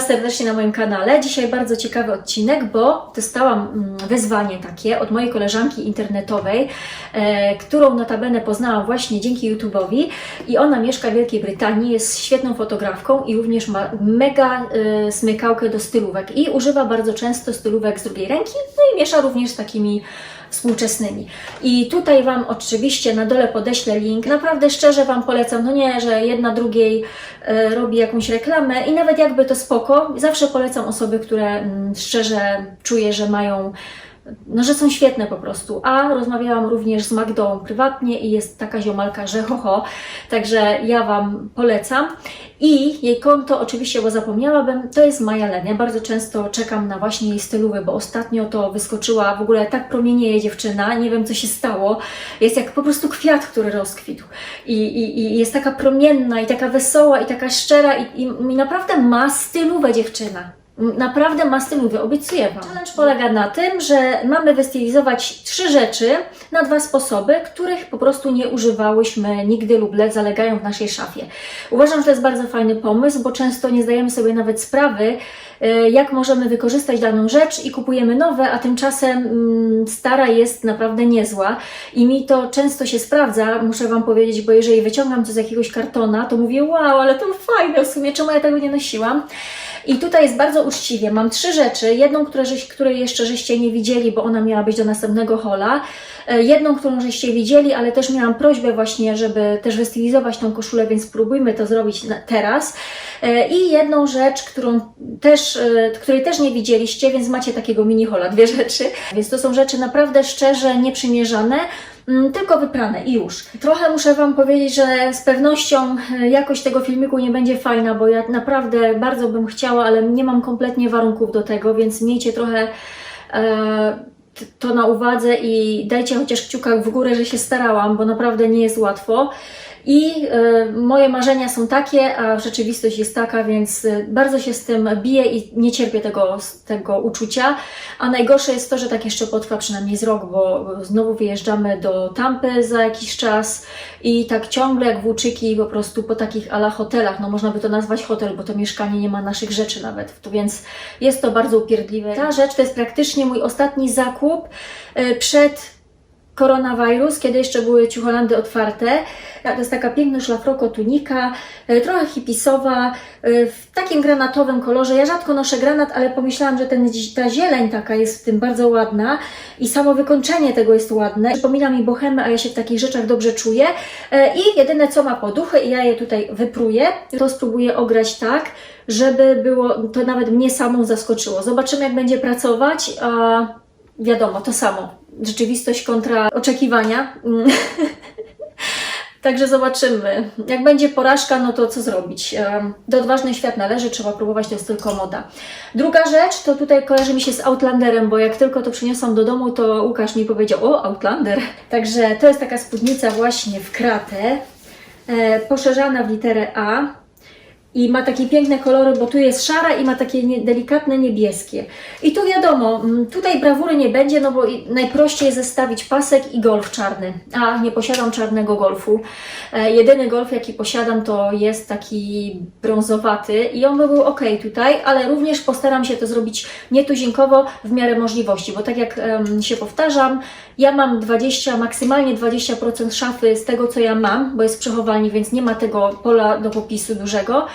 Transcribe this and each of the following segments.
Was serdecznie na moim kanale. Dzisiaj bardzo ciekawy odcinek, bo dostałam mm, wyzwanie takie od mojej koleżanki internetowej, e, którą notabene poznałam właśnie dzięki YouTube'owi i ona mieszka w Wielkiej Brytanii, jest świetną fotografką i również ma mega e, smykałkę do stylówek i używa bardzo często stylówek z drugiej ręki, no i miesza również z takimi współczesnymi. I tutaj Wam oczywiście na dole podeślę link. Naprawdę szczerze Wam polecam, no nie, że jedna drugiej e, robi jakąś reklamę i nawet jakby to spoko, zawsze polecam osoby, które mm, szczerze czuję, że mają no, że są świetne po prostu. A rozmawiałam również z Magdą prywatnie i jest taka ziomalka, że ho, ho. Także ja Wam polecam. I jej konto, oczywiście, bo zapomniałabym, to jest Maja Len. Ja bardzo często czekam na właśnie jej stylowy, bo ostatnio to wyskoczyła w ogóle tak promienieje dziewczyna, nie wiem co się stało. Jest jak po prostu kwiat, który rozkwitł. I, i, i jest taka promienna, i taka wesoła, i taka szczera, i, i, i naprawdę ma stylówę dziewczyna. Naprawdę ma stylówę, obiecuję Wam. Challenge polega na tym, że mamy wystylizować trzy rzeczy na dwa sposoby, których po prostu nie używałyśmy nigdy lub le- zalegają w naszej szafie. Uważam, że to jest bardzo fajny pomysł, bo często nie zdajemy sobie nawet sprawy, e, jak możemy wykorzystać daną rzecz i kupujemy nowe, a tymczasem mm, stara jest naprawdę niezła i mi to często się sprawdza, muszę Wam powiedzieć, bo jeżeli wyciągam to z jakiegoś kartona, to mówię wow, ale to fajne w sumie, czemu ja tego nie nosiłam? I tutaj jest bardzo uczciwie. Mam trzy rzeczy. Jedną, które której jeszcze żeście nie widzieli, bo ona miała być do następnego hola. E, Jedną, którą żeście widzieli, ale też miałam prośbę właśnie, żeby też wystylizować tą koszulę, więc spróbujmy to zrobić teraz. E, I jedną rzecz, którą też, e, której też nie widzieliście, więc macie takiego mini hola, dwie rzeczy. Więc to są rzeczy naprawdę szczerze nieprzymierzane. Mm, tylko wyprane i już. Trochę muszę Wam powiedzieć, że z pewnością e, jakość tego filmiku nie będzie fajna, bo ja naprawdę bardzo bym chciała, ale nie mam kompletnie warunków do tego, więc miejcie trochę e, to na uwadze i dajcie chociaż kciuka w górę, że się starałam, bo naprawdę nie jest łatwo. I e, moje marzenia są takie, a rzeczywistość jest taka, więc e, bardzo się z tym biję i nie cierpię tego, tego uczucia. A najgorsze jest to, że tak jeszcze potrwa przynajmniej z rok, bo znowu wyjeżdżamy do Tampy za jakiś czas i tak ciągle jak włóczyki po prostu po takich ala hotelach, no można by to nazwać hotel, bo to mieszkanie nie ma naszych rzeczy nawet, to więc jest to bardzo upierdliwe. Ta rzecz to jest praktycznie mój ostatni zakup e, przed koronawirus, kiedy jeszcze były ciucholandy otwarte. To jest taka piękna szlafroko tunika, e, trochę hipisowa, e, w takim granatowym kolorze. Ja rzadko noszę granat, ale pomyślałam, że ten, ta zieleń taka jest w tym bardzo ładna i samo wykończenie tego jest ładne. Przypomina mi bohemę, a ja się w takich rzeczach dobrze czuję. E, I jedyne co ma poduchy i ja je tutaj wypruję, to spróbuję ograć tak, żeby było, to nawet mnie samą zaskoczyło. Zobaczymy jak będzie pracować, a wiadomo, to samo. Rzeczywistość kontra oczekiwania. Także zobaczymy. Jak będzie porażka, no to co zrobić? Do odważnych świat należy, trzeba próbować, to jest tylko moda. Druga rzecz, to tutaj kojarzy mi się z Outlanderem, bo jak tylko to przyniosłam do domu, to Łukasz mi powiedział, o, Outlander. Także to jest taka spódnica właśnie w kratę, e, poszerzana w literę A. I ma takie piękne kolory, bo tu jest szara i ma takie nie, delikatne niebieskie. I tu wiadomo, mm, tutaj brawury nie będzie, no bo najprościej zestawić pasek i golf czarny. A nie posiadam czarnego golfu. E, jedyny golf, jaki posiadam, to jest taki brązowaty i on by był ok tutaj, ale również postaram się to zrobić nietuzinkowo w miarę możliwości, bo tak jak się powtarzam, ja mam 20, maksymalnie 20% szafy z tego, co ja mam, bo jest przechowalni, więc nie ma tego pola do popisu dużego.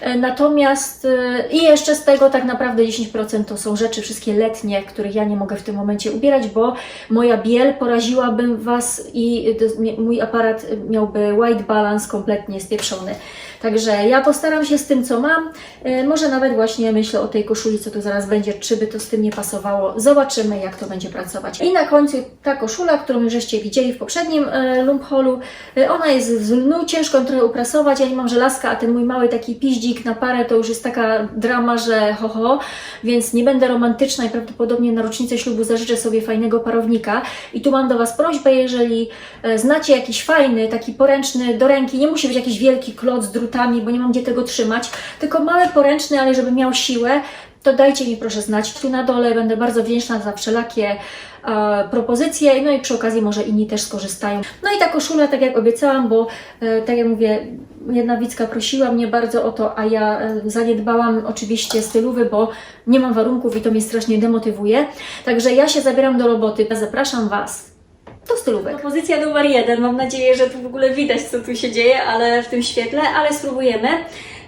E, Natomiast e, i jeszcze z tego tak naprawdę 10% to są rzeczy wszystkie letnie, których ja nie mogę w tym momencie ubierać, bo moja biel poraziłaby Was i mi- mój aparat miałby white balance kompletnie spieprzony. Także ja postaram się z tym, co mam. E, Może nawet właśnie myślę o tej koszuli, co tu zaraz będzie, czy by to z tym nie pasowało. Zobaczymy, jak to będzie pracować. I na końcu ta koszula, którą już żeście widzieli w poprzednim e, lump holu. E, Ona jest z lnu, ciężko trochę uprasować. Ja nie mam żelazka, a ten mój mały taki piździk na parę to już jest taka drama, że ho, ho, więc nie będę romantyczna i prawdopodobnie na rocznicę ślubu zażyczę sobie fajnego parownika. I tu mam do Was prośbę, jeżeli znacie jakiś fajny, taki poręczny do ręki, nie musi być jakiś wielki kloc z drutami, bo nie mam gdzie tego trzymać, tylko mały poręczny, ale żeby miał siłę, to dajcie mi proszę znać tu na dole. Będę bardzo wdzięczna za wszelakie e, propozycje, no i przy okazji może inni też skorzystają. No i ta koszula, tak jak obiecałam, bo e, tak jak mówię, jedna widzka prosiła mnie bardzo o to, a ja e, zaniedbałam oczywiście stylowy, bo nie mam warunków i to mnie strasznie demotywuje. Także ja się zabieram do roboty. Zapraszam Was do stylówek. Propozycja numer jeden. Mam nadzieję, że tu w ogóle widać, co tu się dzieje, ale w tym świetle, ale spróbujemy.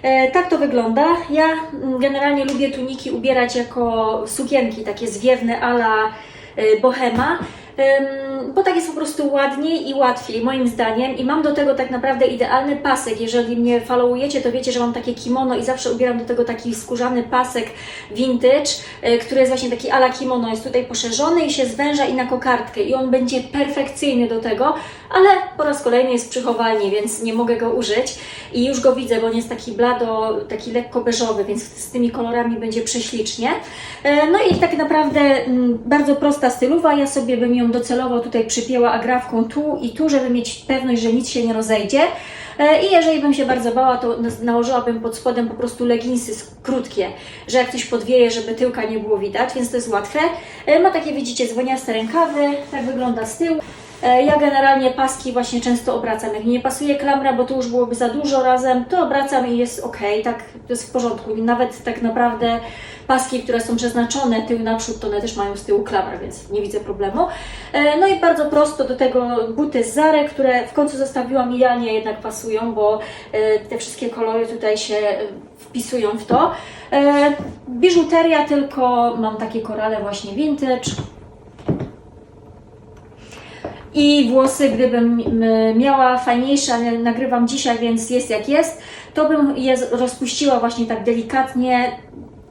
E, tak to wygląda. Ja mm, generalnie lubię tuniki ubierać jako sukienki, takie zwiewne ala e, bohema. Bo tak jest po prostu ładniej i łatwiej, moim zdaniem. I mam do tego tak naprawdę idealny pasek. Jeżeli mnie followujecie, to wiecie, że mam takie kimono i zawsze ubieram do tego taki skórzany pasek vintage, y, który jest właśnie taki ala kimono. Jest tutaj poszerzony i się zwęża i na kokardkę. I on będzie perfekcyjny do tego, ale po raz kolejny jest przy chowalni, więc nie mogę go użyć. I już go widzę, bo on jest taki blado, taki lekko beżowy, więc z tymi kolorami będzie prześlicznie. E, No i tak naprawdę mm, bardzo prosta stylowa. Ja sobie bym ją docelowo tutaj przypięła agrafką tu i tu, żeby mieć pewność, że nic się nie rozejdzie. E, I jeżeli bym się bardzo bała, to na- nałożyłabym pod spodem po prostu leginsy krótkie, że jak coś podwieje, żeby tyłka nie było widać, więc to jest łatwe. E, Ma takie, widzicie, dzwoniaste rękawy, tak wygląda z tyłu. E, Ja generalnie paski właśnie często obracam. Jak mi nie pasuje klamra, bo to już byłoby za dużo razem, to obracam i jest ok, tak, to jest w porządku. I nawet tak naprawdę paski, które są przeznaczone tył naprzód, to one też mają z tyłu klamrę, więc nie widzę problemu. E, No i bardzo prosto do tego buty z które w końcu zostawiłam idealnie jednak pasują, bo e, te wszystkie kolory tutaj się wpisują w to. Biżuteria tylko mam takie korale właśnie vintage. I włosy, gdybym miała fajniejsze, ale nagrywam dzisiaj, więc jest jak jest, to bym je rozpuściła właśnie tak delikatnie,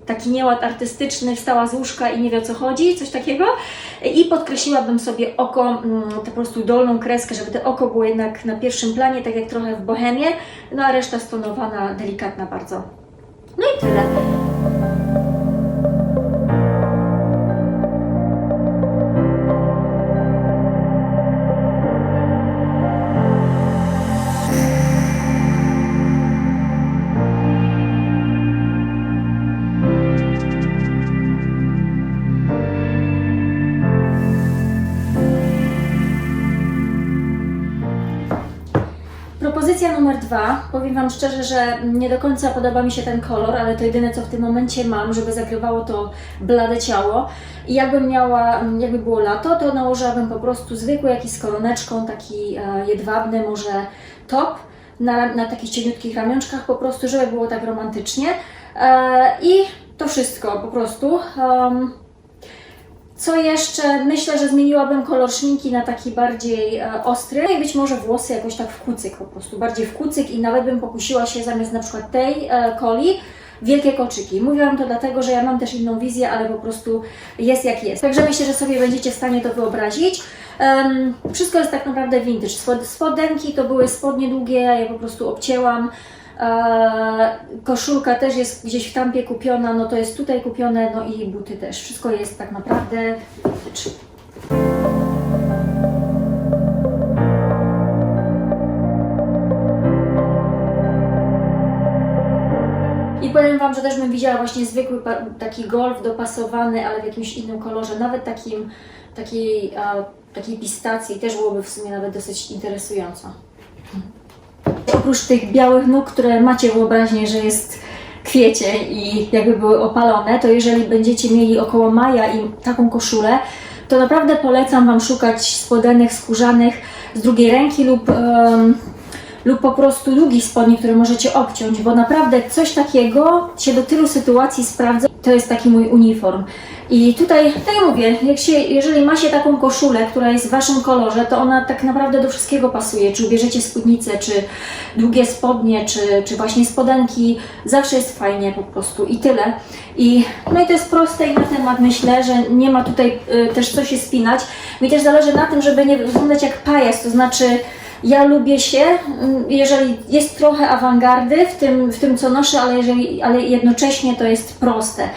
taki nieład artystyczny, wstała z łóżka i nie wie o co chodzi, coś takiego. I podkreśliłabym sobie oko, po prostu dolną kreskę, żeby to oko było jednak na pierwszym planie, tak jak trochę w bohemie, no a reszta stonowana, delikatna bardzo. No i tyle. Dwa. Powiem Wam szczerze, że nie do końca podoba mi się ten kolor, ale to jedyne co w tym momencie mam, żeby zakrywało to blade ciało. I jakbym miała, jakby było lato, to nałożyłabym po prostu zwykły jakiś z koroneczką, taki e, jedwabny może top na, na takich cieniutkich ramionczkach po prostu, żeby było tak romantycznie. E, I to wszystko po prostu. Co jeszcze? Myślę, że zmieniłabym kolor szminki na taki bardziej e, ostry. No i być może włosy jakoś tak w kucyk po prostu, bardziej w kucyk i nawet bym pokusiła się zamiast na przykład tej e, coli wielkie koczyki. Mówiłam to dlatego, że ja mam też inną wizję, ale po prostu jest jak jest. Także myślę, że sobie będziecie w stanie to wyobrazić. Em, wszystko jest tak naprawdę vintage. Spod, spodenki to były spodnie długie, ja je po prostu obcięłam. Koszulka też jest gdzieś w tampie kupiona, no to jest tutaj kupione, no i buty też. Wszystko jest tak naprawdę. I powiem Wam, że też bym widziała właśnie zwykły taki golf dopasowany, ale w jakimś innym kolorze, nawet takim, takiej, a, takiej pistacji też byłoby w sumie nawet dosyć interesująco. Oprócz tych białych nóg, które macie wyobraźnię, że jest kwiecień i jakby były opalone, to jeżeli będziecie mieli około maja i taką koszulę, to naprawdę polecam Wam szukać spodenek skórzanych z drugiej ręki lub, lub po prostu długich spodni, które możecie obciąć, bo naprawdę coś takiego się do tylu sytuacji sprawdza. To jest taki mój uniform. I tutaj, tak jak mówię, jak się, jeżeli ma się taką koszulę, która jest w Waszym kolorze, to ona tak naprawdę do wszystkiego pasuje. Czy ubierzecie spódnicę, czy długie spodnie, czy, czy właśnie spodenki, zawsze jest fajnie po prostu i tyle. I, no i to jest proste i na temat myślę, że nie ma tutaj y, też co się spinać. Mi też zależy na tym, żeby nie wyglądać jak pajac, to znaczy ja lubię się, mm, jeżeli jest trochę awangardy w tym, w tym co noszę, ale, jeżeli, ale jednocześnie to jest proste.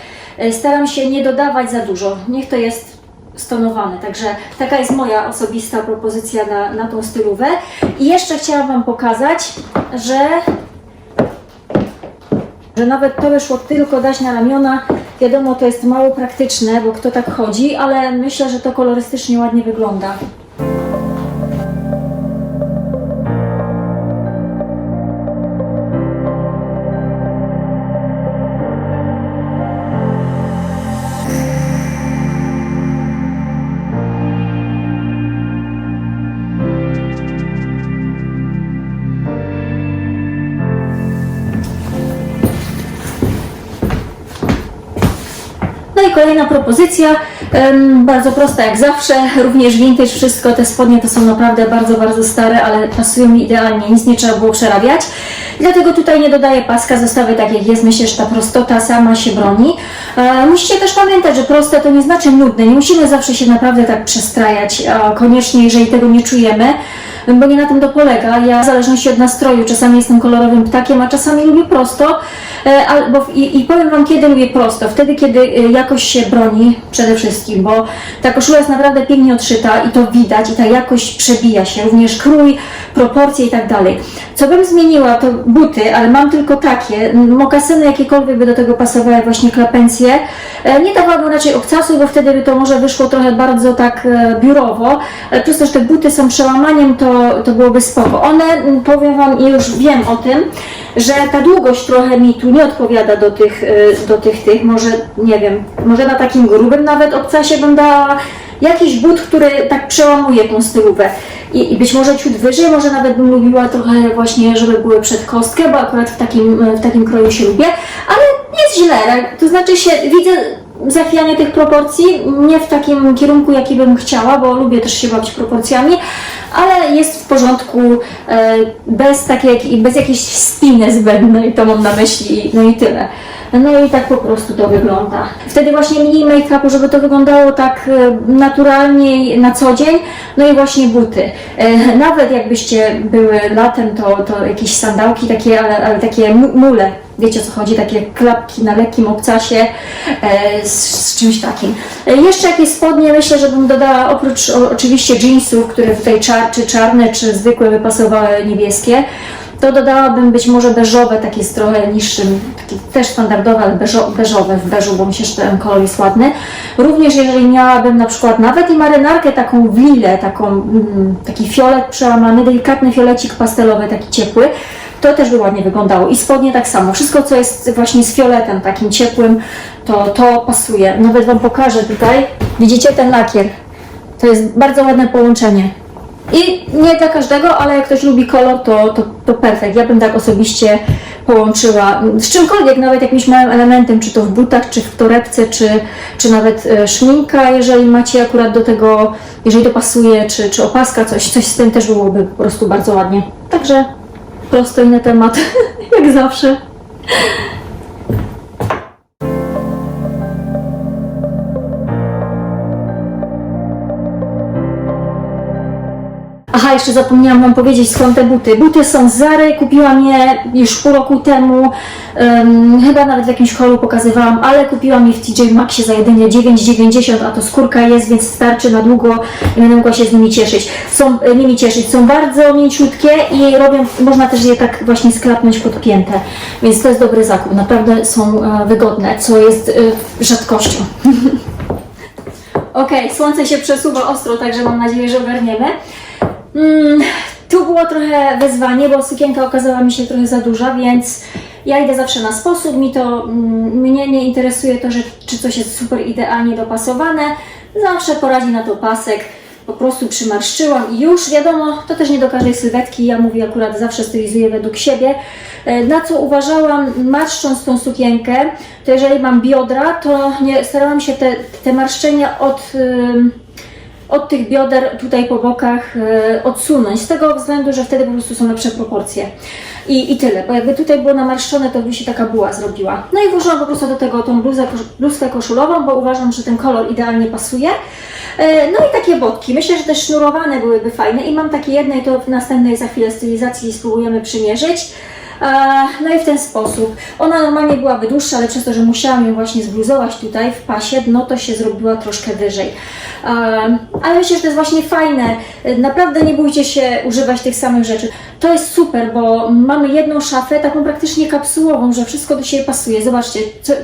Y, Staram się nie dodawać za dużo, niech to jest stonowane. Także taka jest moja osobista propozycja na, na tą stylówę. I jeszcze chciałam Wam pokazać, że, że nawet to wyszło tylko dać na ramiona Wiadomo, to jest mało praktyczne, bo kto tak chodzi, ale myślę, że to kolorystycznie ładnie wygląda. Kolejna propozycja, bardzo prosta jak zawsze, również vintage wszystko, te spodnie to są naprawdę bardzo, bardzo stare, ale pasują mi idealnie, nic nie trzeba było przerabiać. Dlatego tutaj nie dodaję paska, zostawię tak jak jest, myślę, że ta prostota sama się broni. E, musicie też pamiętać, że proste to nie znaczy nudne, nie musimy zawsze się naprawdę tak przestrajać, koniecznie jeżeli tego nie czujemy, bo nie na tym to polega. Ja w zależności od nastroju czasami jestem kolorowym ptakiem, a czasami lubię prosto. E, Albo i, I powiem Wam, kiedy lubię prosto. Wtedy, kiedy e, jakość się broni przede wszystkim, bo ta koszula jest naprawdę pięknie odszyta i to widać, i ta jakość przebija się, również krój, proporcje i tak dalej. Co bym zmieniła, to buty, ale mam tylko takie. Mokasyny jakiekolwiek by do tego pasowały, właśnie klapencje. E, Nie dawałabym raczej obcasu, bo wtedy by to może wyszło trochę bardzo tak biurowo. Przez to, że te buty są przełamaniem, to, to byłoby spoko. One, m, powiem Wam, i już wiem o tym, że ta długość trochę mi tu nie odpowiada do tych, e, do tych, tych. Może, nie wiem, może na takim grubym nawet obcasie bym dała jakiś but, który tak przełamuje tą stylówę. I, I być może ciut wyżej, może nawet bym lubiła trochę właśnie, żeby były przed kostkę, bo akurat w takim, w takim kroju się lubię, ale jest źle, tak? to znaczy się, widzę zachwianie tych proporcji, nie w takim kierunku, jaki bym chciała, bo lubię też się bawić proporcjami, ale jest w porządku, e, bez, takiej, bez jakiejś spiny zbędnej, to mam na myśli, no i tyle. No i tak po prostu to wygląda. Wtedy właśnie mniej make-upu, żeby to wyglądało tak e, naturalnie na co dzień. No i właśnie buty. E, Nawet jakbyście były latem, to, to jakieś sandałki takie, ale, ale takie mu- mule. Wiecie o co chodzi? Takie klapki na lekkim obcasie e, z, z czymś takim. Jeszcze jakieś spodnie myślę, że bym dodała oprócz o, oczywiście jeansów, które tutaj czar, czy czarne, czy zwykłe by pasowały niebieskie to dodałabym być może beżowe, takie z trochę niższym, takie też standardowe, ale beżo, beżowe w beżu, bo myślę, że ten kolor jest ładny. Również jeżeli miałabym na przykład nawet i marynarkę taką w lilę, taką, mm, taki fiolet przełamany, delikatny fiolecik pastelowy, taki ciepły, to też by ładnie wyglądało. I spodnie tak samo. Wszystko, co jest właśnie z fioletem takim ciepłym, to, to pasuje. Nawet Wam pokażę tutaj. Widzicie ten lakier? To jest bardzo ładne połączenie. I nie dla każdego, ale jak ktoś lubi kolor, to, to, to perfekt. Ja bym tak osobiście połączyła z czymkolwiek, nawet jakimś małym elementem, czy to w butach, czy w torebce, czy, czy nawet e, szminka, jeżeli macie akurat do tego, jeżeli to pasuje, czy, czy opaska, coś, coś z tym też byłoby po prostu bardzo ładnie. Także prosto i na temat, jak zawsze. Aha, jeszcze zapomniałam Wam powiedzieć skąd te buty. Buty są z Zary, kupiłam je już pół roku temu, em, chyba nawet w jakimś holu pokazywałam, ale kupiłam je w TJ Maxie za jedynie 9,90, a to skórka jest, więc starczy na długo i będę mogła się z nimi cieszyć. Są e, nimi cieszyć, są bardzo mięciutkie i robią, można też je tak właśnie sklapnąć pod piętę, więc to jest dobry zakup, naprawdę są e, wygodne, co jest e, rzadkością. Okej, słońce się przesuwa ostro, także mam nadzieję, że ogarniemy. Mm, tu było trochę wyzwanie, bo sukienka okazała mi się trochę za duża, więc ja idę zawsze na sposób. Mi to, mm, mnie nie interesuje to, że, czy coś jest super idealnie dopasowane. Zawsze poradzi na to pasek. Po prostu przymarszczyłam i już wiadomo, to też nie do każdej sylwetki. Ja mówię akurat zawsze stylizuję według siebie. E, Na co uważałam, marszcząc tą sukienkę, to jeżeli mam biodra, to nie, starałam się te, te marszczenia od. ym, od tych bioder tutaj po bokach e, odsunąć, z tego względu, że wtedy po prostu są lepsze proporcje. I, I tyle, bo jakby tutaj było namarszczone, to by się taka buła zrobiła. No i włożyłam po prostu do tego tą bluzę, bluzkę koszulową, bo uważam, że ten kolor idealnie pasuje. E, No i takie botki. Myślę, że też sznurowane byłyby fajne i mam takie jedne to w następnej za chwilę stylizacji spróbujemy przymierzyć. E, No i w ten sposób. Ona normalnie byłaby dłuższa, ale przez to, że musiałam ją właśnie zbluzować tutaj w pasie, no to się zrobiła troszkę wyżej. E, Ale myślę, że to jest właśnie fajne. Naprawdę nie bójcie się używać tych samych rzeczy. To jest super, bo mamy jedną szafę, taką praktycznie kapsułową, że wszystko do siebie pasuje. Zobaczcie,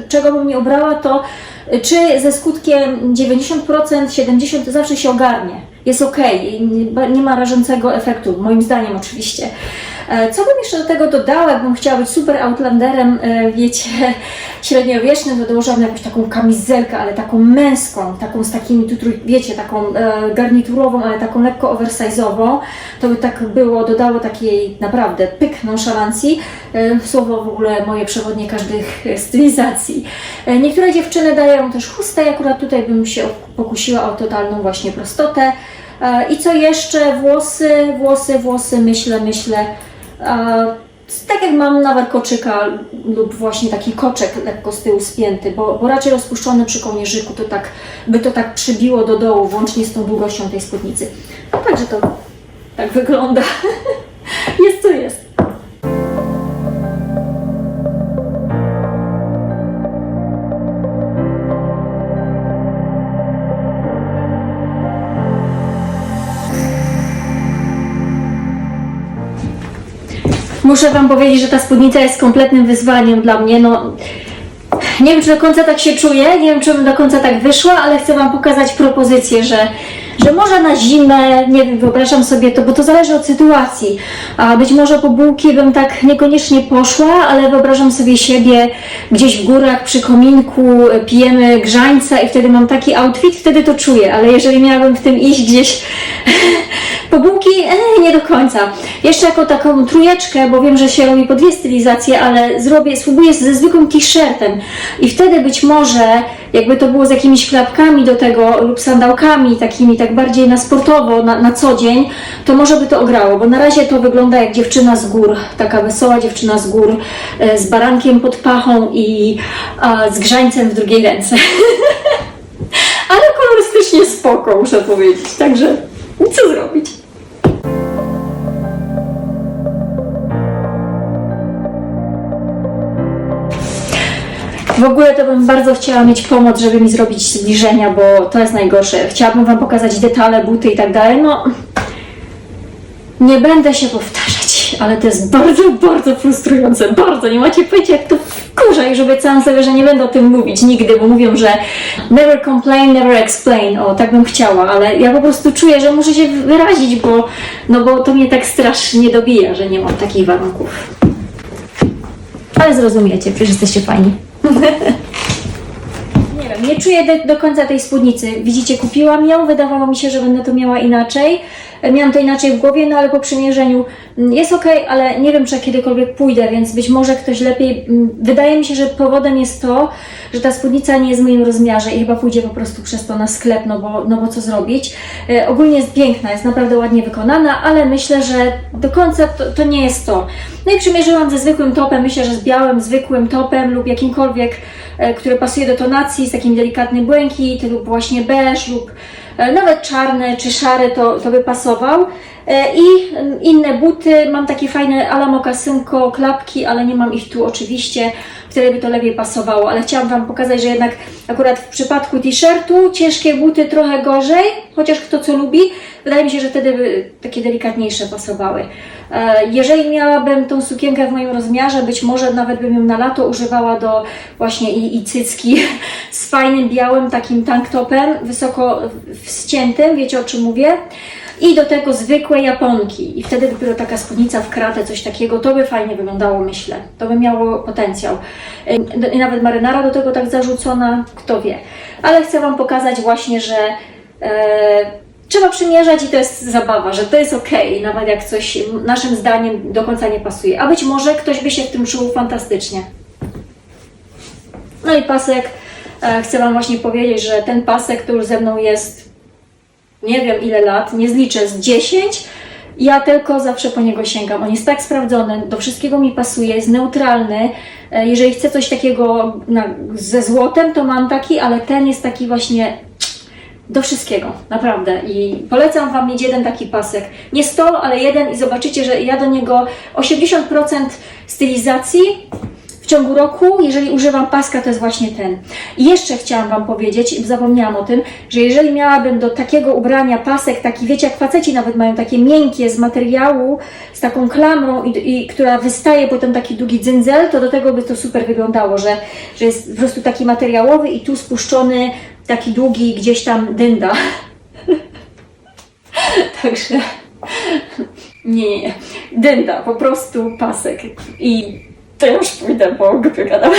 czego bym nie ubrała, to czy ze skutkiem 90%, 70% to zawsze się ogarnie. Jest ok, nie ma rażącego efektu, moim zdaniem oczywiście. E, Co bym jeszcze do tego dodała, jakbym chciała być super outlanderem, e, wiecie, średniowiecznym, to dołożyłam jakąś taką kamizelkę, ale taką męską, taką z takimi, wiecie, taką e, garniturową, ale taką lekko oversize'ową. To by tak było, dodało takiej naprawdę pyk nonszalancji. Słowo w ogóle moje przewodnie każdych stylizacji. Niektóre dziewczyny dają też chustę, akurat tutaj bym się pokusiła o totalną właśnie prostotę. I co jeszcze? Włosy, włosy, włosy, myślę, myślę. Tak jak mam na warkoczyka lub właśnie taki koczek lekko z tyłu spięty, bo, bo raczej rozpuszczony przy kołnierzyku to tak, by to tak przybiło do dołu, włącznie z tą długością tej spódnicy. No także to tak wygląda. jest co jest. Muszę Wam powiedzieć, że ta spódnica jest kompletnym wyzwaniem dla mnie. No, nie wiem, czy do końca tak się czuję, nie wiem, czy bym do końca tak wyszła, ale chcę Wam pokazać propozycję, że, że może na zimę, nie wiem, wyobrażam sobie to, bo to zależy od sytuacji. A być może po bułki bym tak niekoniecznie poszła, ale wyobrażam sobie siebie gdzieś w górach przy kominku, pijemy grzańca i wtedy mam taki outfit, wtedy to czuję, ale jeżeli miałabym w tym iść gdzieś po bułki, nie do końca. Jeszcze jako taką trójeczkę, bo wiem, że się robi po dwie stylizacje, ale zrobię, spróbuję ze zwykłym t-shirtem i wtedy być może, jakby to było z jakimiś klapkami do tego lub sandałkami takimi, tak bardziej na sportowo, na, na co dzień, to może by to ograło, bo na razie to wygląda jak dziewczyna z gór, taka wesoła dziewczyna z gór, e, z barankiem pod pachą i a, z grzańcem w drugiej ręce. Ale kolorystycznie spoko, muszę powiedzieć, także co zrobić? W ogóle to bym bardzo chciała mieć pomoc, żeby mi zrobić zbliżenia, bo to jest najgorsze. Chciałabym Wam pokazać detale, buty i tak dalej. No, nie będę się powtarzać, ale to jest bardzo, bardzo frustrujące. Bardzo. Nie macie pojęcia, jak to wkurza i że obiecałam sobie, że nie będę o tym mówić nigdy, bo mówią, że never complain, never explain. O, tak bym chciała, ale ja po prostu czuję, że muszę się wyrazić, bo, no bo to mnie tak strasznie dobija, że nie mam takich warunków. Ale zrozumiecie, przecież jesteście fajni. Nie wiem, nie czuję do, końca tej spódnicy. Widzicie, kupiłam ją, wydawało mi się, że będę to miała inaczej. Miałam to inaczej w głowie, no ale po przymierzeniu mm, jest ok, ale nie wiem, czy ja kiedykolwiek pójdę, więc być może ktoś lepiej. mm, Wydaje mi się, że powodem jest to, że ta spódnica nie jest w moim rozmiarze i chyba pójdzie po prostu przez to na sklep, no bo, no bo co zrobić. E, ogólnie jest piękna, jest naprawdę ładnie wykonana, ale myślę, że do końca to, to nie jest to. No i przymierzyłam ze zwykłym topem, myślę, że z białym, zwykłym topem lub jakimkolwiek, e, który pasuje do tonacji, z takim delikatnym błękit lub właśnie beż lub nawet czarny czy szary to, to by pasował. E, I mm, inne buty, mam takie fajne ala mokasynko, klapki, ale nie mam ich tu oczywiście, które by to lepiej pasowało, ale chciałam Wam pokazać, że jednak akurat w przypadku t-shirtu ciężkie buty trochę gorzej, chociaż kto co lubi, wydaje mi się, że wtedy by takie delikatniejsze pasowały. E, Jeżeli miałabym tą sukienkę w moim rozmiarze, być może nawet bym ją na lato używała do właśnie i, i cycki z fajnym białym takim tanktopem, wysoko ściętym, wiecie o czym mówię? I do tego zwykłe japonki. I wtedy dopiero taka spódnica w kratę, coś takiego, to by fajnie wyglądało, myślę. To by miało potencjał. Y, I nawet marynara do tego tak zarzucona, kto wie. Ale chcę Wam pokazać właśnie, że e, trzeba przymierzać i to jest zabawa, że to jest ok, nawet jak coś naszym zdaniem do końca nie pasuje. A być może ktoś by się w tym czuł fantastycznie. No i pasek. E, chcę Wam właśnie powiedzieć, że ten pasek już ze mną jest nie wiem ile lat, nie zliczę, z 10. Ja tylko zawsze po niego sięgam. On jest tak sprawdzony, do wszystkiego mi pasuje, jest neutralny. E, Jeżeli chcę coś takiego na, ze złotem, to mam taki, ale ten jest taki właśnie do wszystkiego, naprawdę. I polecam Wam mieć jeden taki pasek. Nie 100, ale jeden i zobaczycie, że ja do niego 80% stylizacji ciągu roku, jeżeli używam paska, to jest właśnie ten. I jeszcze chciałam Wam powiedzieć, zapomniałam o tym, że jeżeli miałabym do takiego ubrania pasek, taki wiecie, jak faceci nawet mają takie miękkie z materiału, z taką klamrą, i, i, która wystaje potem taki długi dzyndzel, to do tego by to super wyglądało, że, że jest po prostu taki materiałowy i tu spuszczony taki długi gdzieś tam dynda. Także nie, nie, nie. Dynda, po prostu pasek. I to już pójdę, bo głupio gadam.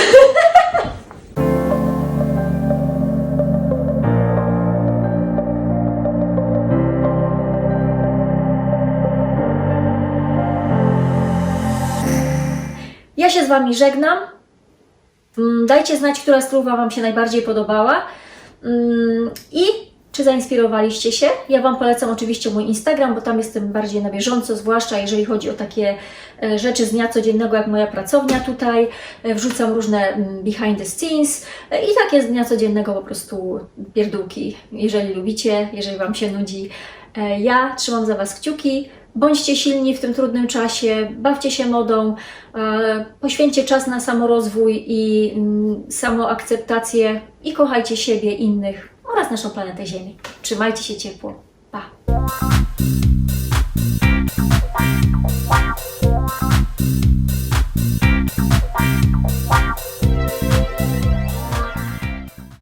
Ja się z Wami żegnam. Mm, Dajcie znać, która spróba Wam się najbardziej podobała. Mm, I czy zainspirowaliście się? Ja Wam polecam oczywiście mój Instagram, bo tam jestem bardziej na bieżąco, zwłaszcza jeżeli chodzi o takie e, rzeczy z dnia codziennego, jak moja pracownia tutaj. E, Wrzucam różne mm, behind the scenes e, i takie z dnia codziennego po prostu pierdółki. Jeżeli lubicie, jeżeli Wam się nudzi. Ja trzymam za Was kciuki. Bądźcie silni w tym trudnym czasie, bawcie się modą, poświęćcie czas na samorozwój i mm, samoakceptację i kochajcie siebie, innych oraz naszą planetę Ziemi. Trzymajcie się ciepło. Pa!